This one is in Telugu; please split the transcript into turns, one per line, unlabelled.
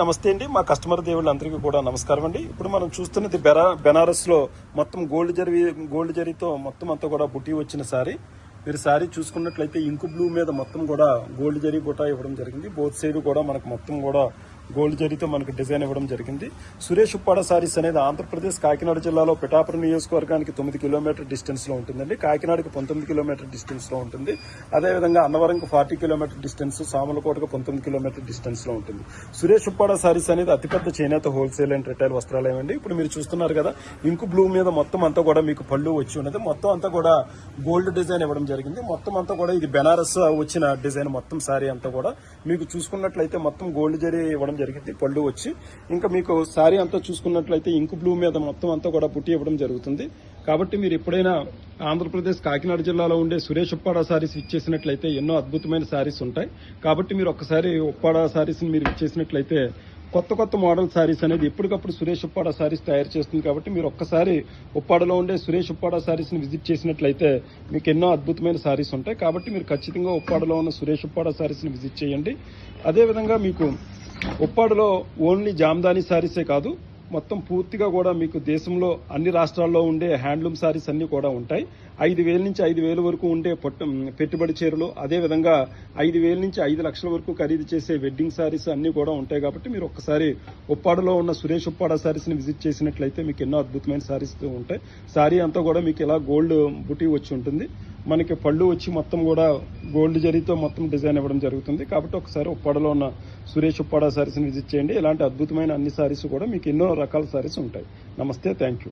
నమస్తే అండి. మా కస్టమర్ దేవుళ్ళందరికీ కూడా నమస్కారం అండి. ఇప్పుడు మనం చూస్తున్నది బెరా బెనారస్లో మొత్తం గోల్డ్ జరీ గోల్డ్ జరీతో మొత్తం అంతా కూడా బుట్టి వచ్చిన సారీ. మీరు సారీ చూసుకున్నట్లయితే ఇంకు బ్లూ మీద మొత్తం కూడా గోల్డ్ జరీ బుటా ఇవ్వడం జరిగింది. బోత్ సైడ్ కూడా మనకు మొత్తం కూడా గోల్డ్ జరీతో మనకు డిజైన్ ఇవ్వడం జరిగింది. సురేష్ ఉప్పాడ సారీస్ అనేది ఆంధ్రప్రదేశ్ కాకినాడ జిల్లాలో పిఠాపురం నియోజకవర్గానికి తొమ్మిది కిలోమీటర్ డిస్టెన్స్లో ఉంటుందండి. కాకినాడకు పంతొమ్మిది కిలోమీటర్ డిస్టెన్స్లో ఉంటుంది. అదేవిధంగా అన్నవరంకు ఫార్టీ కిలోమీటర్ డిస్టెన్స్ సామలకోటకు పంతొమ్మిది కిలోమీటర్ డిస్టెన్స్లో ఉంటుంది. సురేష్ ఉప్పాడ సారీస్ అనేది అతిపెద్ద చేనేత హోల్సేల్ అండ్ రిటైల్ వస్త్రాలయం అండి. ఇప్పుడు మీరు చూస్తున్నారు కదా ఇంకు బ్లూ మీద మొత్తం అంతా కూడా మీకు పళ్ళు వచ్చి ఉన్నది. మొత్తం అంతా కూడా గోల్డ్ డిజైన్ ఇవ్వడం జరిగింది. మొత్తం అంతా కూడా ఇది బెనారస్ వచ్చిన డిజైన్ మొత్తం సారీ అంతా కూడా. మీకు చూసుకున్నట్లయితే మొత్తం గోల్డ్ జరీ ఇవ్వడం జరిగింది పళ్ళు వచ్చి. ఇంకా మీకు శారీ అంతా చూసుకున్నట్లయితే ఇంకు బ్లూ మీద మొత్తం అంతా కూడా పుట్టి ఇవ్వడం జరుగుతుంది. కాబట్టి మీరు ఎప్పుడైనా ఆంధ్రప్రదేశ్ కాకినాడ జిల్లాలో ఉండే సురేష్ ఉప్పాడ శారీస్ ఇచ్చేసినట్లయితే ఎన్నో అద్భుతమైన శారీస్ ఉంటాయి. కాబట్టి మీరు ఒక్కసారి ఉప్పాడ శారీస్ని మీరు ఇచ్చేసినట్లయితే కొత్త కొత్త మోడల్ శారీస్ అనేది ఎప్పటికప్పుడు సురేష్ ఉప్పాడ శారీస్ తయారు చేస్తుంది కాబట్టి మీరు ఒక్కసారి ఉప్పాడలో ఉండే సురేష్ ఉప్పాడ శారీస్ని విజిట్ చేసినట్లయితే మీకు ఎన్నో అద్భుతమైన శారీస్ ఉంటాయి. కాబట్టి మీరు ఖచ్చితంగా ఉప్పాడలో ఉన్న సురేష్ ఉప్పాడ శారీస్ని విజిట్ చేయండి. అదేవిధంగా మీకు ఉప్పాడలో ఓన్లీ జామ్దాని శారీసే కాదు మొత్తం పూర్తిగా కూడా మీకు దేశంలో అన్ని రాష్ట్రాల్లో ఉండే హ్యాండ్లూమ్ సారీస్ అన్ని కూడా ఉంటాయి. ఐదు వేల నుంచి ఐదు వేల వరకు ఉండే పెట్టుబడి చీరలు అదేవిధంగా ఐదు వేల నుంచి ఐదు లక్షల వరకు ఖరీదు చేసే వెడ్డింగ్ సారీస్ అన్ని కూడా ఉంటాయి కాబట్టి మీరు ఒక్కసారి ఉప్పాడలో ఉన్న సురేష్ ఉప్పాడ శారీస్ని విజిట్ చేసినట్లయితే మీకు ఎన్నో అద్భుతమైన సారీస్ ఉంటాయి. సారీ అంతా కూడా మీకు ఇలా గోల్డ్ బుటీ వచ్చి ఉంటుంది. మనకి పళ్ళు వచ్చి మొత్తం కూడా గోల్డ్ జరీతో మొత్తం డిజైన్ ఇవ్వడం జరుగుతుంది. కాబట్టి ఒకసారి ఉప్పాడలో ఉన్న సురేష్ ఉప్పాడ సారీస్ని విజిట్ చేయండి. ఇలాంటి అద్భుతమైన అన్ని సారీస్ కూడా మీకు ఎన్నో రకాల సారీస్ ఉంటాయి. నమస్తే థ్యాంక్ యూ